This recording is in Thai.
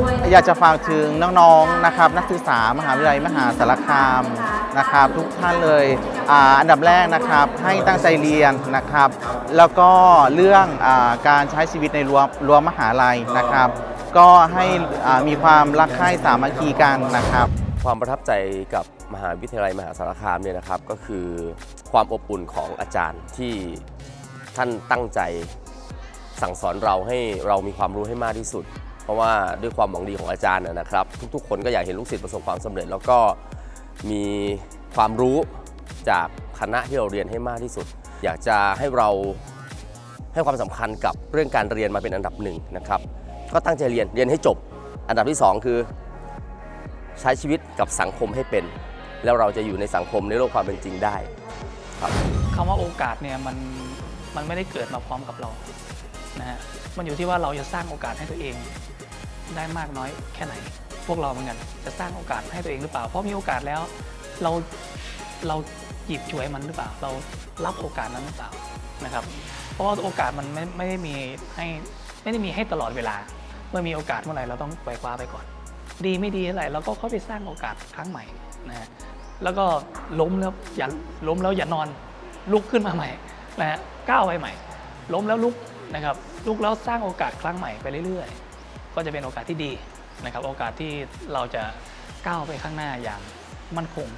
ด้วยนคอยากจะฝากถึงน้องๆนะครับ นักศึกษามหาวิทยาลัยมหาสารคามนะครับ ทุกท่านเลยอ่าอันดับแรกนะครับให้ตั้งใจเรียนนะครับ แล้วก็เรื่องอาการใช้ชีวิตในรั้วรั้วมหาลัยนะครับ ก็ให้อ่ามีความรักใคร่สามัคคีกันนะครับ ความประทับใจกับมหาวิทยาลัยมหาสารคามเนี่ยนะครับก็คือความอบอุ่นของอาจารย์ที่ท่านตั้งใจสั่งสอนเราให้เรามีความรู้ให้มากที่สุดเพ ราะว่าด้วยความหวังดีของอาจารย์นะครับ ทุกๆ คนก็อยากเห็นลูกศิษย์ประสบความสำเร็จ แล้วก็มีความรู้จากคณะที่เราเรียนให้มากที่สุด อยากจะให้เราให้ความสำคัญกับเรื่องการเรียนมาเป็นอันดับหนึ่งนะครับก็ตั้งใจเรียนเรียนให้จบ อันดับที่สองคือ ใช้ชีวิตกับสังคมให้เป็น แล้วเราจะอยู่ในสังคมในโลกความเป็นจริงได้ครับคำว่าโอกาสเนี่ยมันมันไม่ได้เกิดมาพร้อมกับเรานะฮะมันอยู่ที่ว่าเราจะสร้างโอกาสให้ตัวเอง ได้มากน้อยแค่ไหน พวกเราเหมือนกันจะสร้างโอกาสให้ตัวเองหรือเปล่า เพราะมีโอกาสแล้วเราเราหยิบฉวยมันหรือเปล่า เรารับโอกาสนั้นหรือเปล่านะครับ เพราะว่าโอกาสมันไม่ไม่ได้มีให้ไม่ได้มีให้ตลอดเวลา เมื่อมีโอกาสเมื่อไหร่เราต้องไปคว้าไปก่อน ดีไม่ดีอะไรเราก็เข้าไปสร้างโอกาสครั้งใหม่นะฮะแล้วก็ล้มแล้วอย่าล้มแล้วอย่านอนลุกขึ้นมาใหม่นะฮะก้าวไปใหม่ ล้มแล้วลุกนะครับลุกแล้วสร้างโอกาสครั้งใหม่ไปเรื่อยๆ ก็จะเป็นโอกาสที่ดีนะครับ โอกาสที่เราจะก้าวไปข้างหน้าอย่างมั่นคง